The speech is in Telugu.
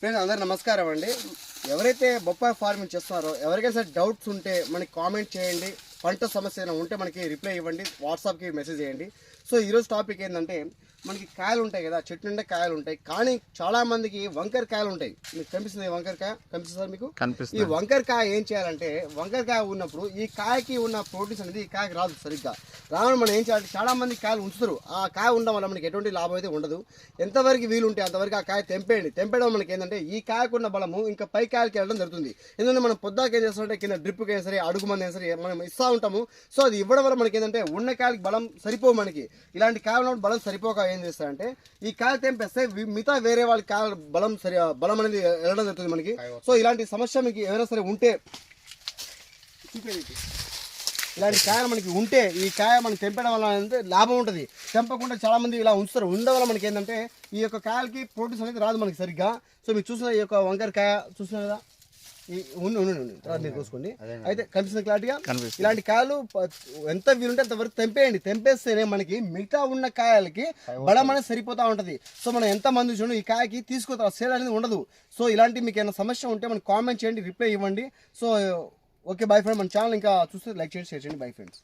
ఫ్రెండ్స్ అందరు నమస్కారం అండి. ఎవరైతే బొప్పాయి ఫార్మింగ్ చేస్తున్నారో ఎవరికైనా సరే డౌట్స్ ఉంటే మనకి కామెంట్ చేయండి. పంట సమస్య ఏదైనా ఉంటే మనకి రిప్లై ఇవ్వండి. వాట్సాప్కి మెసేజ్ చేయండి. సో ఈరోజు టాపిక్ ఏంటంటే మనకి కాయలు ఉంటాయి కదా చెట్టు నిండా కాయలు ఉంటాయి. కానీ చాలా మందికి వంకర కాయలు ఉంటాయి. మీకు కనిపిస్తుంది ఈ వంకర కాయ? కనిపిస్తుంది సార్ మీకు? ఈ కనిపిస్తుంది వంకర కాయ ఏం చేయాలంటే వంకర కాయ ఉన్నప్పుడు ఈ కాయకి ఉన్న ప్రోటీన్స్ అనేది ఈ కాయకి రాదు సరిగ్గా. రావడం మనం ఏం చేయాలంటే చాలా మంది కాయలు ఉంచుతారు. ఆ కాయ ఉండడం వల్ల మనకి ఎటువంటి లాభం అయితే ఉండదు. ఎంతవరకు వీలుంటే అంతవరకు ఆ కాయ తెంపేయండి. తెంపేయడం మనకి ఏంటంటే ఈ కాయకున్న బలము ఇంకా పై కాయలకి వెళ్ళడం జరుగుతుంది. ఎందుకంటే మనం పొద్దాక ఏం చేస్తామంటే కింద డ్రిప్కి అయినా సరే అడుగు మంది అయినా సరే మనం ఇస్తూ ఉంటాము. సో అది ఇవ్వడం వల్ల మనకి ఏంటంటే ఉన్న కాయలకి బలం సరిపోవు మనకి. ఇలాంటి కాయ ఉన్నప్పుడు బలం సరిపోక ఏం చేస్తారంటే ఈ కాయ తెంపేస్తే మిగతా వేరే వాళ్ళ కాయ బలం సరి బలం అనేది వెళ్ళడం జరుగుతుంది మనకి. సో ఇలాంటి సమస్య మీకు ఏమైనా సరే ఉంటే చూపేది ఇలాంటి కాయలు మనకి ఉంటే ఈ కాయ మనం తెంపడం వల్ల అంటే లాభం ఉంటుంది. తెంపకుండా చాలా మంది ఇలా ఉంచుతారు. ఉండడం వల్ల మనకి ఏంటంటే ఈ యొక్క కాయలకి ప్రోటీన్స్ అనేది రాదు మనకి సరిగ్గా. సో మీరు చూసిన ఈ యొక్క వంకర కాయ చూస్తున్నారు కదా? ఈ ఉండి ఉండి ఉండి తర్వాత మీరు చూసుకోండి అయితే కనిపిస్తుంది క్లారిటీగా. ఇలాంటి కాయలు ఎంత వీలుంటే అంతవరకు తెంపేయండి. తెంపేస్తేనే మనకి మిగతా ఉన్న కాయలకి బలం అనేది సరిపోతా ఉంటది. సో మనం ఎంత మంది చూడండి ఈ కాయకి తీసుకుతా సేల్ అనేది ఉండదు. సో ఇలాంటి మీకు ఏమైనా సమస్య ఉంటే మనకి కామెంట్ చేయండి రిప్లై ఇవ్వండి. సో ఓకే బై ఫ్రెండ్ మన ఛానల్ ఇంకా చూస్తే లైక్ చేయండి షేర్ చేయండి. Bye friends